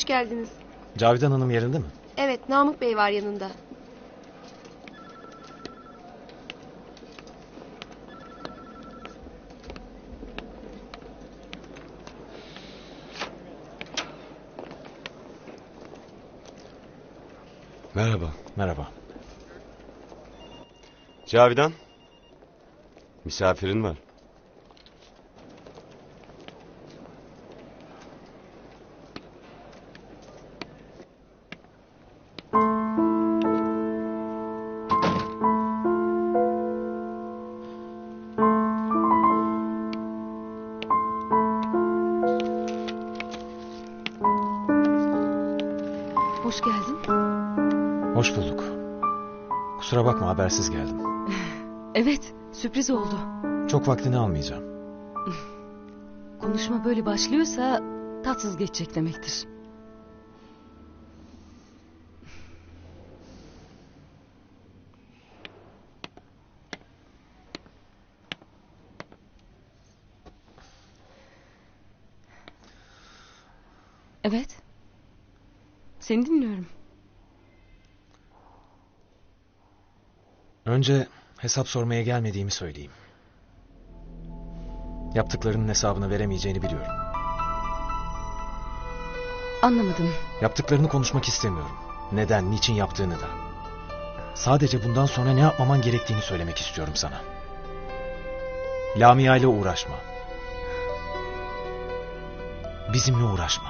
Hoş geldiniz. Cavidan Hanım yerinde mi? Evet, Namık Bey var yanında. Merhaba. Merhaba. Cavidan. Misafirin var. Hoş bulduk. Kusura bakma habersiz geldim. Evet, sürpriz oldu. Çok vaktini almayacağım. Konuşma böyle başlıyorsa tatsız geçecek demektir. Evet. Seni dinliyorum. Önce hesap sormaya gelmediğimi söyleyeyim. Yaptıklarının hesabını veremeyeceğini biliyorum. Anlamadım. Yaptıklarını konuşmak istemiyorum. Neden, niçin yaptığını da. Sadece bundan sonra ne yapmaman gerektiğini söylemek istiyorum sana. Lamia ile uğraşma. Bizimle uğraşma.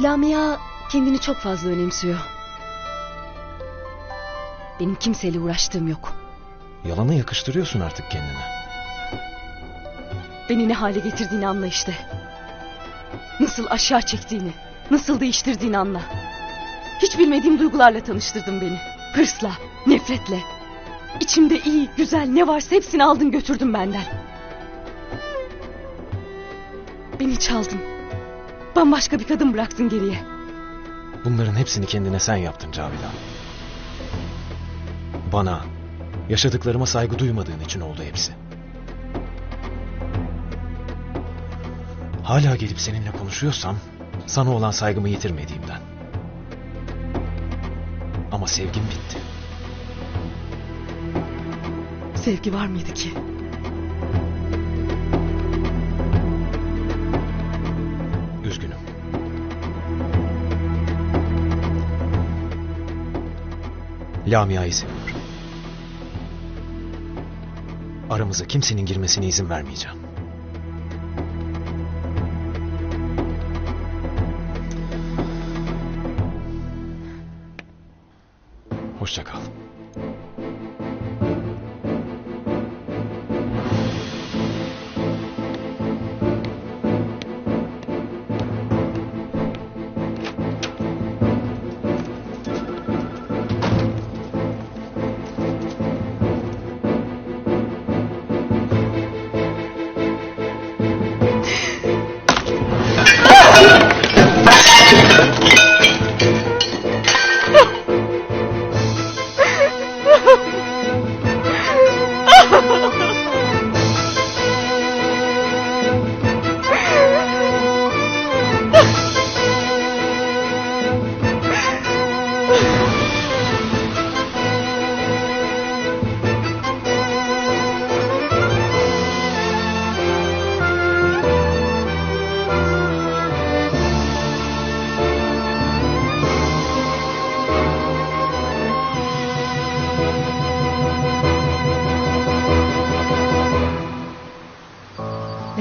Lamia kendini çok fazla önemsiyor. Benim kimseyle uğraştığım yok. Yalanı yakıştırıyorsun artık kendine. Beni ne hale getirdiğini anla işte. Nasıl aşağı çektiğini, nasıl değiştirdiğini anla. Hiç bilmediğim duygularla tanıştırdın beni. Hırsla, nefretle. İçimde iyi, güzel ne varsa hepsini aldın götürdün benden. Beni çaldın. Bambaşka bir kadın bıraktın geriye. Bunların hepsini kendine sen yaptın Cavidan. Bana, yaşadıklarıma saygı duymadığın için oldu hepsi. Hala gelip seninle konuşuyorsam sana olan saygımı yitirmediğimden. Ama sevgim bitti. Sevgi var mıydı ki? Üzgünüm. Lamia'yı seviyorum. Aramıza kimsenin girmesine izin vermeyeceğim. Hoşça kal.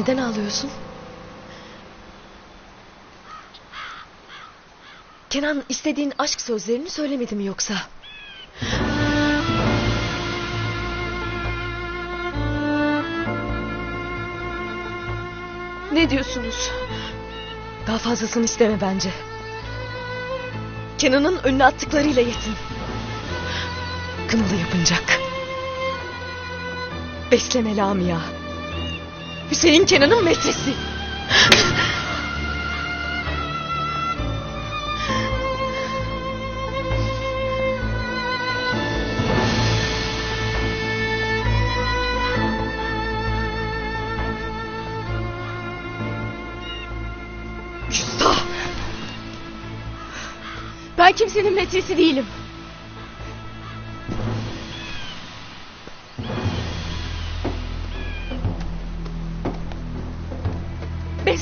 Neden ağlıyorsun? Kenan istediğin aşk sözlerini söylemedi mi yoksa? Ne diyorsunuz? Daha fazlasını isteme bence. Kenan'ın önüne attıklarıyla yetin. Kınalı yapınacak. Besleme Lamia. Hüseyin Kenan'ın metresi. Ben kimsenin metresi değilim.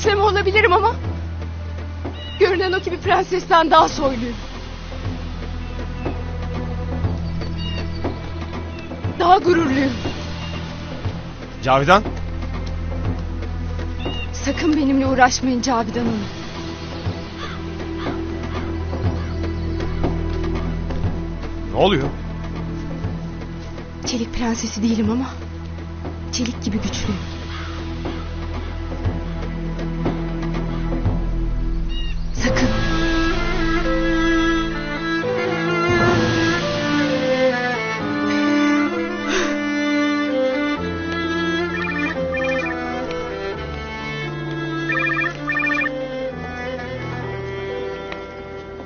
Besleme olabilirim ama... Görünen o ki bir prensesten daha soyluyum. Daha gururluyum. Cavidan? Sakın benimle uğraşmayın Cavidan Hanım. Ne oluyor? Çelik prensesi değilim ama... Çelik gibi güçlüyüm.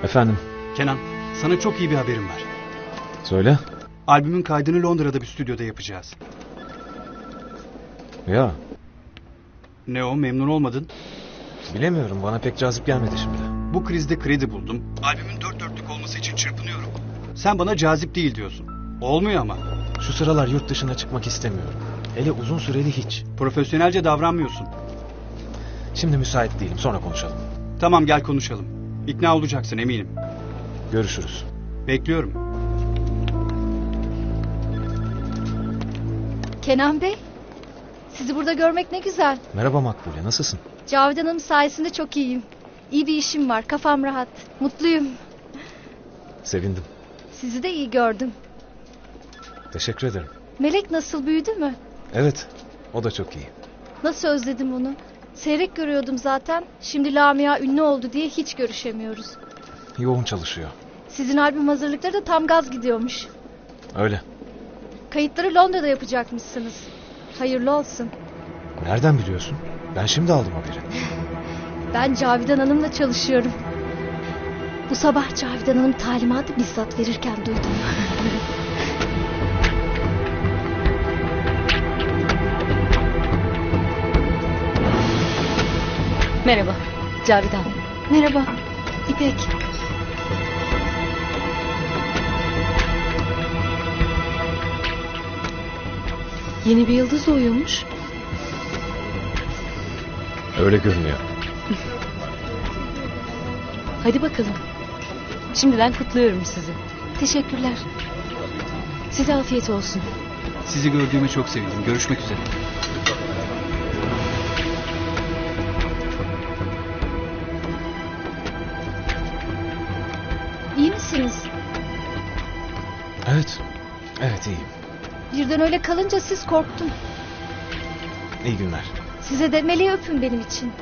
Efendim, Kenan, sana çok iyi bir haberim var. söyle. Albümün kaydını Londra'da bir stüdyoda yapacağız. Ya, Ne o, memnun olmadın? bilemiyorum bana pek cazip gelmedi şimdi. Bu krizde kredi buldum. Albümün dört dörtlük olması için çırpınıyorum. Sen bana cazip değil diyorsun. Olmuyor ama. Şu sıralar yurt dışına çıkmak istemiyorum. Hele uzun süreli hiç. Profesyonelce davranmıyorsun. Şimdi müsait değilim, sonra konuşalım. Tamam gel konuşalım. İkna olacaksın eminim. Görüşürüz. Bekliyorum. Kenan Bey, sizi burada görmek ne güzel. Merhaba Makbule, nasılsın? Cavidan Hanım sayesinde çok iyiyim. İyi bir işim var, kafam rahat. Mutluyum. Sevindim. Sizi de iyi gördüm. Teşekkür ederim. Melek nasıl büyüdü mü? Evet, o da çok iyi. Nasıl özledim onu. Seyrek görüyordum zaten. Şimdi Lamia ünlü oldu diye hiç görüşemiyoruz. Yoğun çalışıyor. Sizin albüm hazırlıkları da tam gaz gidiyormuş. Öyle. Kayıtları Londra'da yapacakmışsınız. Hayırlı olsun. Nereden biliyorsun? Ben şimdi aldım haberi. Ben Cavidan Hanım'la çalışıyorum. Bu sabah Cavidan Hanım talimatı bizzat verirken duydum. Merhaba. Cavidan. Merhaba, İpek. Yeni bir yıldız doğuyormuş. Öyle görünüyor. Hadi bakalım. Şimdiden kutluyorum sizi. Teşekkürler. Size afiyet olsun. Sizi gördüğüme çok sevindim. Görüşmek üzere. Misiniz? Evet, evet iyiyim. Birden öyle kalınca siz korktum. İyi günler. Size de meleği öpün benim için.